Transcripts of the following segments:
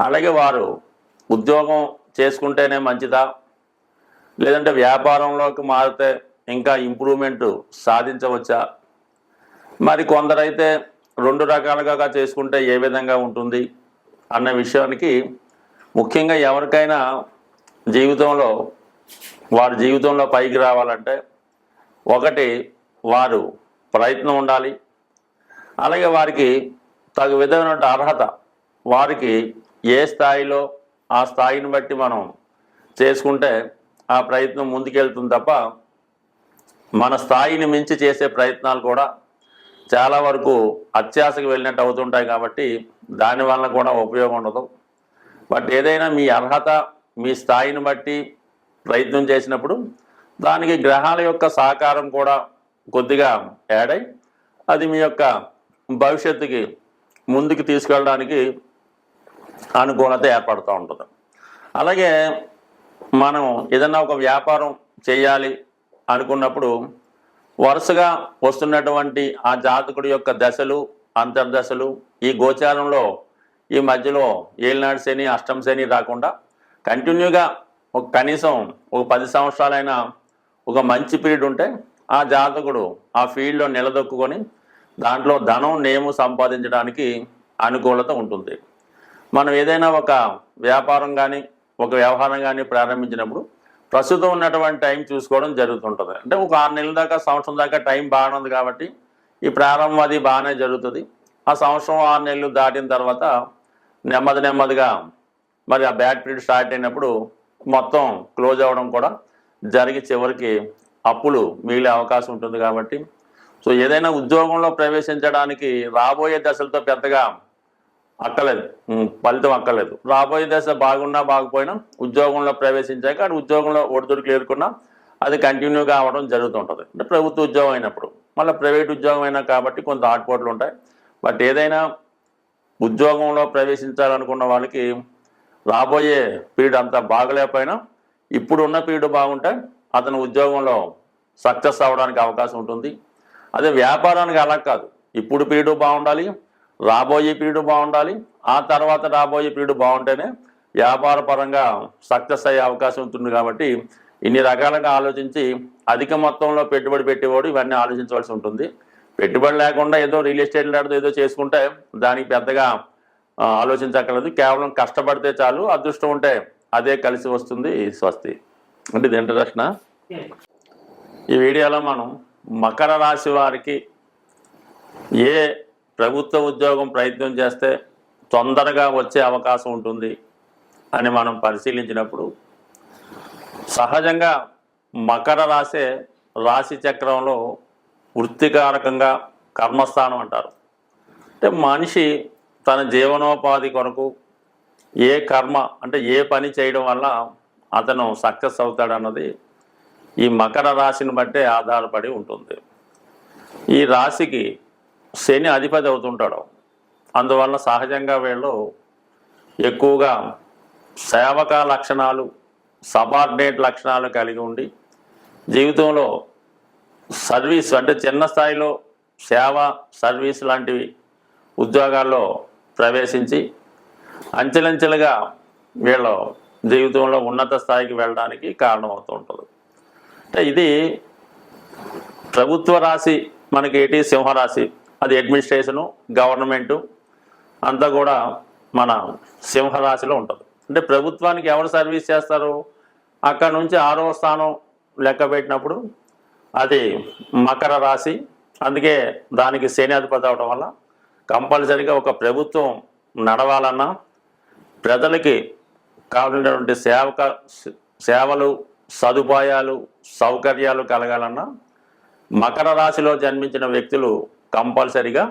అలాగే వారు ఉద్యోగం చేసుకుంటేనే మంచిదా? లేదంటే వ్యాపారంలోకి మారితే ఇంకా ఇంప్రూవ్మెంట్ సాధించవచ్చా? మరి కొందరైతే రెండు రకాలుగా చేసుకుంటే ఏ విధంగా ఉంటుంది అన్న విషయానికి ముఖ్యంగా ఎవరికైనా జీవితంలో వారి జీవితంలో పైకి రావాలంటే ఒకటి వారు ప్రయత్నం ఉండాలి. అలాగే వారికి తగు విధమైన అర్హత వారికి ఏ స్థాయిలో ఆ స్థాయిని బట్టి మనం చేసుకుంటే ఆ ప్రయత్నం ముందుకెళ్తుంది తప్ప మన స్థాయిని మించి చేసే ప్రయత్నాలు కూడా చాలా వరకు అత్యాశకు వెళ్ళినట్టు అవుతుంటాయి కాబట్టి దానివల్ల కూడా ఉపయోగం ఉండదు. బట్ ఏదైనా మీ అర్హత మీ స్థాయిని బట్టి ప్రయత్నం చేసినప్పుడు దానికి గ్రహాల యొక్క సహకారం కూడా కొద్దిగా యాడ్ అయి అది మీ యొక్క భవిష్యత్తుకి ముందుకు తీసుకెళ్ళడానికి అనుకూలత ఏర్పడుతూ ఉంటుంది. అలాగే మనం ఏదన్నా ఒక వ్యాపారం చేయాలి అనుకున్నప్పుడు వరుసగా వస్తున్నటువంటి ఆ జాతకుడి యొక్క దశలు అంతర్దశలు ఈ గోచారంలో ఈ మధ్యలో ఏలినాడు శని అష్టం శని రాకుండా కంటిన్యూగా ఒక కనీసం ఒక పది సంవత్సరాలైనా ఒక మంచి పీరియడ్ ఉంటే ఆ జాతకుడు ఆ ఫీల్డ్లో నిలదొక్కుని దాంట్లో ధనం నేము సంపాదించడానికి అనుకూలత ఉంటుంది. మనం ఏదైనా ఒక వ్యాపారం కానీ ఒక వ్యవహారం కానీ ప్రారంభించినప్పుడు ప్రస్తుతం ఉన్నటువంటి టైం చూసుకోవడం జరుగుతుంటుంది. అంటే ఒక ఆరు నెలల దాకా సంవత్సరం దాకా టైం బాగానే ఉంది కాబట్టి ఈ ప్రారంభం అది బాగానే జరుగుతుంది. ఆ సంవత్సరం ఆరు నెలలు దాటిన తర్వాత నెమ్మది నెమ్మదిగా మరి ఆ బ్యాడ్ పీరియడ్ స్టార్ట్ అయినప్పుడు మొత్తం క్లోజ్ అవ్వడం కూడా జరిగి చివరికి అప్పులు మిగిలే అవకాశం ఉంటుంది కాబట్టి. సో ఏదైనా ఉద్యోగంలో ప్రవేశించడానికి రాబోయే దశలతో పెద్దగా అక్కలేదు ఫలితం అక్కలేదు రాబోయే దశ బాగున్నా బాగుపోయినా ఉద్యోగంలో ప్రవేశించాక అటు ఉద్యోగంలో ఒడిదుడుకులు ఎదుర్కొన్నా అది కంటిన్యూగా అవ్వడం జరుగుతుంటుంది. అంటే ప్రభుత్వ ఉద్యోగం అయినప్పుడు. మళ్ళీ ప్రైవేట్ ఉద్యోగం అయినా కాబట్టి కొంత ఆటుపోట్లు ఉంటాయి. బట్ ఏదైనా ఉద్యోగంలో ప్రవేశించాలనుకున్న వాళ్ళకి రాబోయే పీరియడ్ అంతా బాగలేకపోయినా ఇప్పుడు ఉన్న పీరియడ్ బాగుంటే అతను ఉద్యోగంలో సక్సెస్ అవ్వడానికి అవకాశం ఉంటుంది. అదే వ్యాపారానికి అలా కాదు. ఇప్పుడు పీరియడ్ బాగుండాలి రాబోయే పీరియడ్ బాగుండాలి. ఆ తర్వాత రాబోయే పీరియడ్ బాగుంటేనే వ్యాపార పరంగా సక్సెస్ అయ్యే అవకాశం ఉంటుంది కాబట్టి ఇన్ని రకాలుగా ఆలోచించి అధిక మొత్తంలో పెట్టుబడి పెట్టేవాడు ఇవన్నీ ఆలోచించవలసి ఉంటుంది. పెట్టుబడి లేకుండా ఏదో రియల్ ఎస్టేట్ లాంటిది ఏదో చేసుకుంటే దానికి పెద్దగా ఆలోచించక్కర్లేదు. కేవలం కష్టపడితే చాలు అదృష్టం ఉంటే అదే కలిసి వస్తుంది. స్వస్తి. అంటే ఇది ఇంట్రడక్షన్. ఈ వీడియోలో మనం మకర రాశి వారికి ఏ ప్రభుత్వ ఉద్యోగం ప్రయత్నం చేస్తే తొందరగా వచ్చే అవకాశం ఉంటుంది అని మనం పరిశీలించినప్పుడు సహజంగా మకర రాసే రాశి చక్రంలో వృత్తికారకంగా కర్మస్థానం అంటారు. అంటే మనిషి తన జీవనోపాధి కొరకు ఏ కర్మ అంటే ఏ పని చేయడం వల్ల అతను సక్సెస్ అవుతాడన్నది ఈ మకర రాశిని బట్టే ఆధారపడి ఉంటుంది. ఈ రాశికి శని అధిపతి అవుతుంటాడు. అందువల్ల సహజంగా వీళ్ళు ఎక్కువగా సేవక లక్షణాలు సబార్డినేట్ లక్షణాలు కలిగి ఉండి జీవితంలో సర్వీస్ అంటే చిన్న స్థాయిలో సేవ సర్వీస్ లాంటివి ఉద్యోగాల్లో ప్రవేశించి అంచెలంచెలుగా వీళ్ళు జీవితంలో ఉన్నత స్థాయికి వెళ్ళడానికి కారణమవుతూ ఉంటుంది. అంటే ఇది ప్రభుత్వ రాశి మనకి ఏటి సింహరాశి. అది అడ్మినిస్ట్రేషను గవర్నమెంటు అంతా కూడా మన సింహరాశిలో ఉంటుంది. అంటే ప్రభుత్వానికి ఎవరు సర్వీస్ చేస్తారు? అక్కడ నుంచి ఆరవ స్థానం లెక్క పెట్టినప్పుడు అది మకర రాశి. అందుకే దానికి సేనాధిపతి అవడం వల్ల కంపల్సరిగా ఒక ప్రభుత్వం నడవాలన్నా ప్రజలకి కావాల్సినటువంటి సేవక సేవలు సదుపాయాలు సౌకర్యాలు కలగాలన్నా మకర రాశిలో జన్మించిన వ్యక్తులు కంపల్సరిగా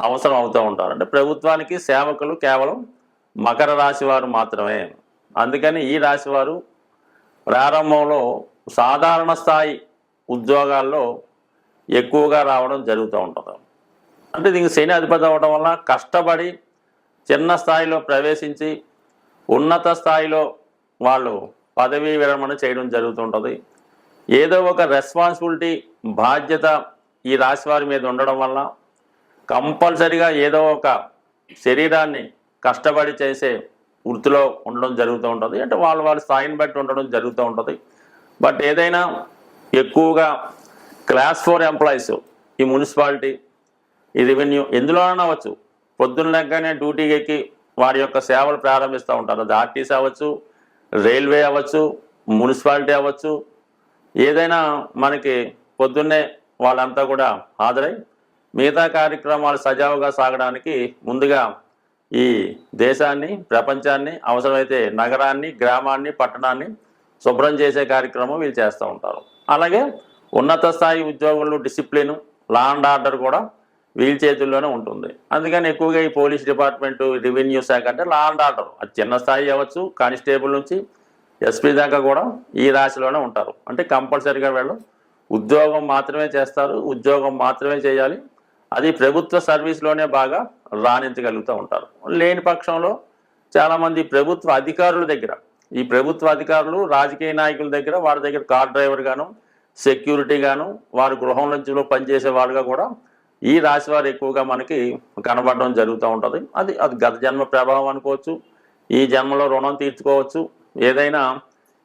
అవసరం అవుతూ ఉంటారు. అంటే ప్రభుత్వానికి సేవకులు కేవలం మకర రాశి వారు మాత్రమే. అందుకని ఈ రాశి వారు ప్రారంభంలో సాధారణ స్థాయి ఉద్యోగాల్లో ఎక్కువగా రావడం జరుగుతూ ఉంటుంది. అంటే దీనికి శని అధిపతి అవ్వడం వల్ల కష్టపడి చిన్న స్థాయిలో ప్రవేశించి ఉన్నత స్థాయిలో వాళ్ళు పదవీ విరమణ చేయడం జరుగుతుంటుంది ఏదో ఒక రెస్పాన్సిబిలిటీ బాధ్యత ఈ రాశి వారి మీద ఉండడం వల్ల కంపల్సరిగా ఏదో ఒక శరీరాన్ని కష్టపడి చేసే వృత్తిలో ఉండడం జరుగుతూ ఉంటుంది. అంటే వాళ్ళ వాళ్ళ స్థాయిని బట్టి ఉండడం జరుగుతూ ఉంటుంది. బట్ ఏదైనా ఎక్కువగా క్లాస్ ఫోర్ ఎంప్లాయీస్ ఈ మున్సిపాలిటీ ఈ రెవెన్యూ ఎందులోనైనా అవ్వచ్చు పొద్దున్నగానే డ్యూటీకి ఎక్కి వారి యొక్క సేవలు ప్రారంభిస్తూ ఉంటారు. అది ఆర్టీసీ అవ్వచ్చు రైల్వే అవ్వచ్చు మున్సిపాలిటీ అవ్వచ్చు. ఏదైనా మనకి పొద్దున్నే వాళ్ళంతా కూడా హాజరై మిగతా కార్యక్రమాలు సజావుగా సాగడానికి ముందుగా ఈ దేశాన్ని ప్రపంచాన్ని అవసరమైతే నగరాన్ని గ్రామాన్ని పట్టణాన్ని శుభ్రం చేసే కార్యక్రమం వీళ్ళు చేస్తూ ఉంటారు. అలాగే ఉన్నత స్థాయి ఉద్యోగులు డిసిప్లిన్ లా అండ్ ఆర్డర్ కూడా వీళ్ళ చేతుల్లోనే ఉంటుంది. అందుకని ఎక్కువగా ఈ పోలీస్ డిపార్ట్మెంట్ రెవెన్యూ శాఖ అంటే లా అండ్ ఆర్డర్. అది చిన్న స్థాయి అవ్వచ్చు కానిస్టేబుల్ నుంచి ఎస్పీ దాకా కూడా ఈ రాశిలోనే ఉంటారు. అంటే కంపల్సరీగా వీళ్ళు ఉద్యోగం మాత్రమే చేస్తారు ఉద్యోగం మాత్రమే చేయాలి. అది ప్రభుత్వ సర్వీస్లోనే బాగా రాణించగలుగుతూ ఉంటారు. లేని పక్షంలో చాలామంది ప్రభుత్వ అధికారుల దగ్గర ఈ ప్రభుత్వ అధికారులు రాజకీయ నాయకుల దగ్గర వారి దగ్గర కార్ డ్రైవర్ గాను సెక్యూరిటీ గాను వారి గృహం నుంచి పనిచేసే వాళ్ళుగా కూడా ఈ రాశి వారు ఎక్కువగా మనకి కనబడడం జరుగుతూ ఉంటుంది. అది అది గత జన్మ ప్రభావం అనుకోవచ్చు ఈ జన్మలో రుణం తీర్చుకోవచ్చు. ఏదైనా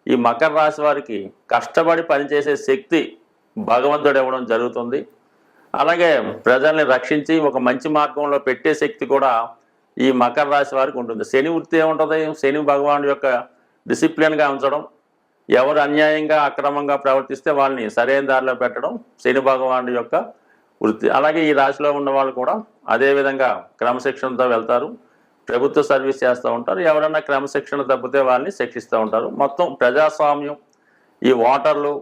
ఈ మకర రాశి వారికి కష్టపడి పనిచేసే శక్తి భగవంతుడు ఇవ్వడం జరుగుతుంది. అలాగే ప్రజల్ని రక్షించి ఒక మంచి మార్గంలో పెట్టే శక్తి కూడా ఈ మకర రాశి వారికి ఉంటుంది. శని వృత్తి ఏముంటుంది? శని భగవానుడి యొక్క డిసిప్లిన్గా ఉంచడం ఎవరు అన్యాయంగా అక్రమంగా ప్రవర్తిస్తే వాళ్ళని సరైన దారిలో పెట్టడం శని భగవానుడి యొక్క వృత్తి. అలాగే ఈ రాశిలో ఉన్న వాళ్ళు కూడా అదేవిధంగా క్రమశిక్షణతో వెళ్తారు ప్రభుత్వ సర్వీస్ చేస్తూ ఉంటారు ఎవరైనా క్రమశిక్షణ తప్పితే వాళ్ళని శిక్షిస్తూ ఉంటారు. మొత్తం ప్రజాస్వామ్యం ఈ ఓటర్లు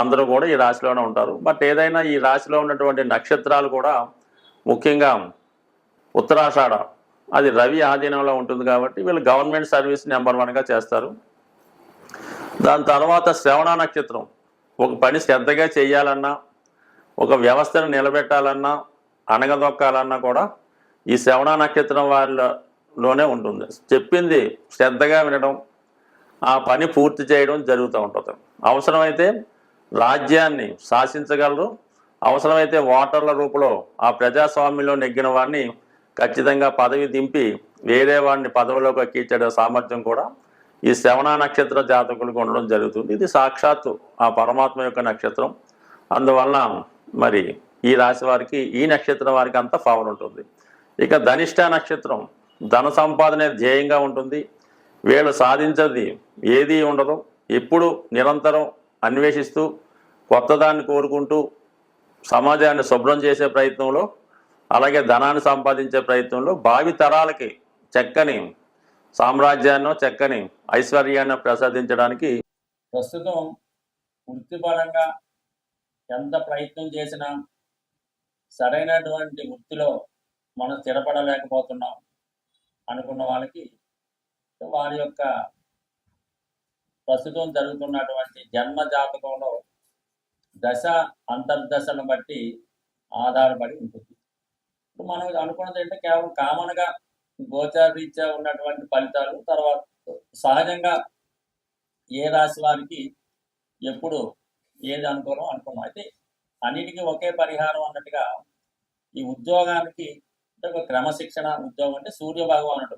అందరూ కూడా ఈ రాశిలోనే ఉంటారు. బట్ ఏదైనా ఈ రాశిలో ఉన్నటువంటి నక్షత్రాలు కూడా ముఖ్యంగా ఉత్తరాషాఢ అది రవి ఆధీనంలో ఉంటుంది కాబట్టి వీళ్ళు గవర్నమెంట్ సర్వీస్ నెంబర్ వన్గా చేస్తారు. దాని తర్వాత శ్రవణ నక్షత్రం ఒక పని శ్రద్ధగా చేయాలన్నా ఒక వ్యవస్థను నిలబెట్టాలన్నా అనగదొక్కాలన్నా కూడా ఈ శ్రవణ నక్షత్రం వారిలోనే ఉంటుంది. చెప్పింది శ్రద్ధగా వినడం ఆ పని పూర్తి చేయడం జరుగుతూ ఉంటుంది. అవసరమైతే రాజ్యాన్ని శాసించగలరు. అవసరమైతే ఓటర్ల రూపంలో ఆ ప్రజాస్వామ్యంలో నెగ్గిన వాడిని ఖచ్చితంగా పదవి దింపి వేరే వాడిని పదవిలోకి ఎక్కించే సామర్థ్యం కూడా ఈ శ్రవణ నక్షత్ర జాతకులకు ఉండడం జరుగుతుంది. ఇది సాక్షాత్తు ఆ పరమాత్మ యొక్క నక్షత్రం. అందువలన మరి ఈ రాశి వారికి ఈ నక్షత్రం వారికి అంత పవర్ ఉంటుంది. ఇక ధనిష్ట నక్షత్రం ధన సంపాదన ధ్యేయంగా ఉంటుంది. వీళ్ళు సాధించది ఏదీ ఉండదు. ఎప్పుడు నిరంతరం అన్వేషిస్తూ కొత్తదాన్ని కోరుకుంటూ సమాజాన్ని శుభ్రం చేసే ప్రయత్నంలో అలాగే ధనాన్ని సంపాదించే ప్రయత్నంలో భావి తరాలకి చక్కని సామ్రాజ్యాన్ని చక్కని ఐశ్వర్యాన్ని ప్రసాదించడానికి ప్రస్తుతం వృత్తిపరంగా ఎంత ప్రయత్నం చేసినా సరైనటువంటి వృత్తిలో మనం స్థిరపడలేకపోతున్నాం అనుకున్న వాళ్ళకి వారి యొక్క ప్రస్తుతం జరుగుతున్నటువంటి జన్మ జాతకంలో దశ అంతర్దశను బట్టి ఆధారపడి ఉంటుంది. ఇప్పుడు మనం అనుకున్నది ఏంటంటే కేవలం కామన్గా గోచారీత్యా ఉన్నటువంటి ఫలితాలు తర్వాత సహజంగా ఏ రాశి వారికి ఎప్పుడు ఏది అనుకోవడం అనుకున్నాం. అయితే అన్నిటికీ ఒకే పరిహారం అన్నట్టుగా ఈ ఉద్యోగానికి అంటే ఒక క్రమశిక్షణ ఉద్యోగం అంటే సూర్య భగవానుడు.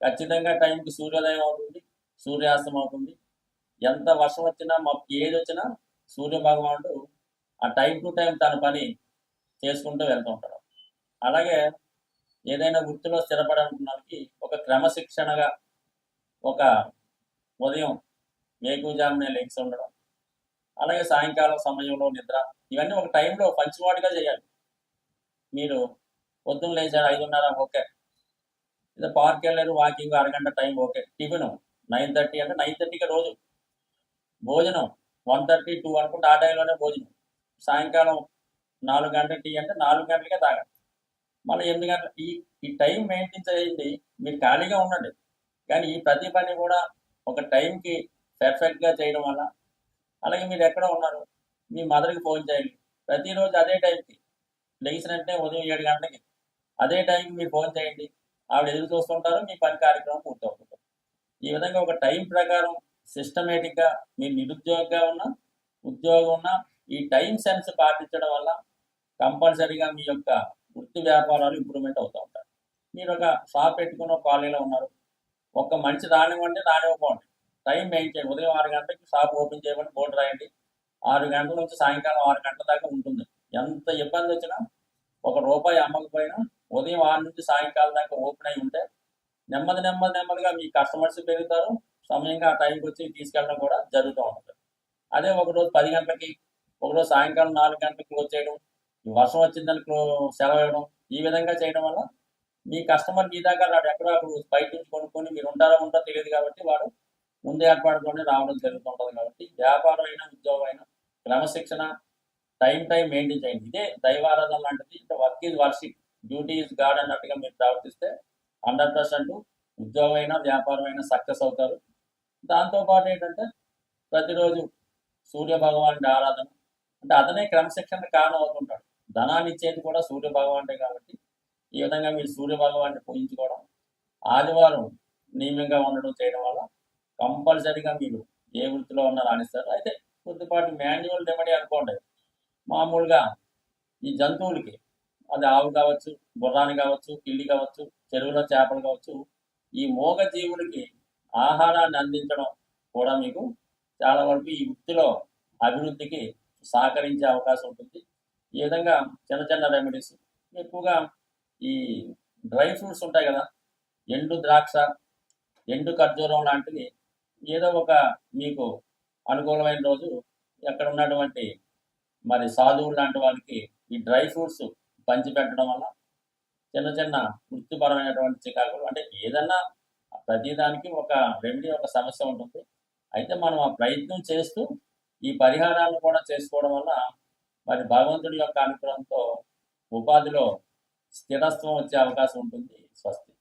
ఖచ్చితంగా టైంకి సూర్యోదయం అవుతుంది. సూర్యాస్తం అవుతుంది ఎంత వర్షం వచ్చినా మాకు ఏది వచ్చినా సూర్య భగవానుడు ఆ టైం టు టైం తన పని చేసుకుంటూ వెళ్తూ ఉంటాడు. అలాగే ఏదైనా వృత్తిలో స్థిరపడాలనుకున్నానికి ఒక క్రమశిక్షణగా ఒక ఉదయం మేకుజామునే లెగ్స్ ఉండడం అలాగే సాయంకాలం సమయంలో నిద్ర ఇవన్నీ ఒక టైంలో పంచువాటిగా చేయాలి. మీరు పొద్దున్న లేచారు ఐదున్నర ఓకే. ఇదే పార్క్ వెళ్ళారు వాకింగ్ అరగంట time okay. Tiffin nine thirty అంటే నైన్ థర్టీకి రోజు భోజనం వన్ థర్టీ టూ అనుకుంటే ఆ టైంలోనే భోజనం. సాయంకాలం నాలుగు గంటల టీ అంటే నాలుగు గంటలకే తాగండి. మళ్ళీ ఎనిమిది గంటల ఈ ఈ టైం మెయింటైన్ చేయండి మీరు ఖాళీగా ఉండండి. కానీ ఈ ప్రతి పని కూడా ఒక టైంకి పర్ఫెక్ట్గా చేయడం వల్ల. అలాగే మీరు ఎక్కడ ఉన్నారు మీ మదర్కి ఫోన్ చేయండి. ప్రతిరోజు అదే టైంకి లేచినట్టే ఉదయం ఏడు గంటలకి అదే టైంకి మీరు ఫోన్ చేయండి. ఆవిడ ఎదురు చూస్తుంటారు మీ పని కార్యక్రమం పూర్తవుతుంది. ఈ విధంగా ఒక టైం ప్రకారం సిస్టమేటిక్గా మీరు నిరుద్యోగంగా ఉన్నా ఉద్యోగం ఉన్నా ఈ టైం సెన్స్ పాటించడం వల్ల కంపల్సరీగా మీ యొక్క వృత్తి వ్యాపారాలు ఇంప్రూవ్మెంట్ అవుతూ ఉంటాయి. మీరు ఒక షాప్ పెట్టుకున్న కాలనీలో ఉన్నారు. ఒక మనిషి రానివ్వండి రానివ్వకండి. టైం మెయింటైన్ ఉదయం ఆరు గంటలకి షాప్ ఓపెన్ చేయమని బోర్డు రాయండి. ఆరు గంటల నుంచి సాయంకాలం ఆరు గంటల దాకా ఉంటుంది. ఎంత ఇబ్బంది వచ్చినా ఒక రూపాయి అమ్మకపోయినా ఉదయం ఆరు నుంచి సాయంకాలం దాకా ఓపెన్ అయి ఉంటే నెమ్మది నెమ్మది నెమ్మదిగా మీ కస్టమర్స్ పెరుగుతారు. సమయంగా ఆ టైంకి వచ్చి తీసుకెళ్ళడం కూడా జరుగుతూ ఉంటుంది. అదే ఒకరోజు పది గంటలకి ఒకరోజు సాయంకాలం నాలుగు గంటలకు క్లోజ్ చేయడం వర్షం వచ్చిందని క్లో- సెలవు ఇవ్వడం ఈ విధంగా చేయడం వల్ల మీ కస్టమర్ మీ దగ్గర వాడు ఎక్కడో అక్కడ బయట నుంచి కొనుక్కొని మీరు ఉంటారో ఉంటారో తెలియదు కాబట్టి వాడు ముందు ఏర్పాటుతోనే రావడం జరుగుతుంటుంది కాబట్టి వ్యాపారం అయినా ఉద్యోగం అయినా క్రమశిక్షణ టైం టైం మెయింటైన్ చేయండి. ఇదే దైవారాధన లాంటిది. Work is worship duty is God అన్నట్టుగా మీరు ప్రవర్తిస్తే హండ్రెడ్ పర్సెంట్ ఉద్యోగం అయినా వ్యాపారం అయినా సక్సెస్ అవుతారు. దాంతోపాటు ఏంటంటే ప్రతిరోజు సూర్య భగవానుడి ఆరాధన. అంటే అతనే క్రమశిక్షణ కారణం అవుతుంటాడు. ధనాన్ని ఇచ్చేది కూడా సూర్య భగవానుడే కాబట్టి ఈ విధంగా మీరు సూర్య భగవాన్ని పూజించుకోవడం ఆదివారం నియమంగా ఉండడం చేయడం వల్ల కంపల్సరీగా మీరు ఏ వృత్తిలో ఉన్నా రాణిస్తారు. అయితే కొద్దిపాటి మాన్యువల్ రెమెడీ అనుకోండి. మామూలుగా ఈ జంతువులకి అది ఆవు కావచ్చు గుర్రాన్ని కావచ్చు పిల్లి కావచ్చు చెరువులో చేపలు కావచ్చు ఈ మోగ జీవులకి ఆహారాన్ని అందించడం కూడా మీకు చాలా వరకు ఈ వృత్తిలో అభివృద్ధికి సహకరించే అవకాశం ఉంటుంది. ఈ విధంగా చిన్న చిన్న రెమెడీస్ ఎక్కువగా ఈ డ్రై ఫ్రూట్స్ ఉంటాయి కదా ఎండు ద్రాక్ష ఎండు ఖర్జూరం లాంటివి ఏదో ఒక మీకు అనుకూలమైన రోజు ఎక్కడ ఉన్నటువంటి మరి సాధువులు లాంటి వాళ్ళకి ఈ డ్రై ఫ్రూట్స్ పంచి పెట్టడం వల్ల చిన్న చిన్న వృత్తిపరమైనటువంటి చికాకులు. అంటే ఏదన్నా ప్రతిదానికి ఒక రెమెడీ ఒక సమస్య ఉంటుంది. అయితే మనం ఆ ప్రయత్నం చేస్తూ ఈ పరిహారాలను కూడా చేసుకోవడం వల్ల మరి భగవంతుడి యొక్క అనుగ్రహంతో ఉపాధిలో స్థిరత్వం వచ్చే అవకాశం ఉంటుంది స్వస్తి.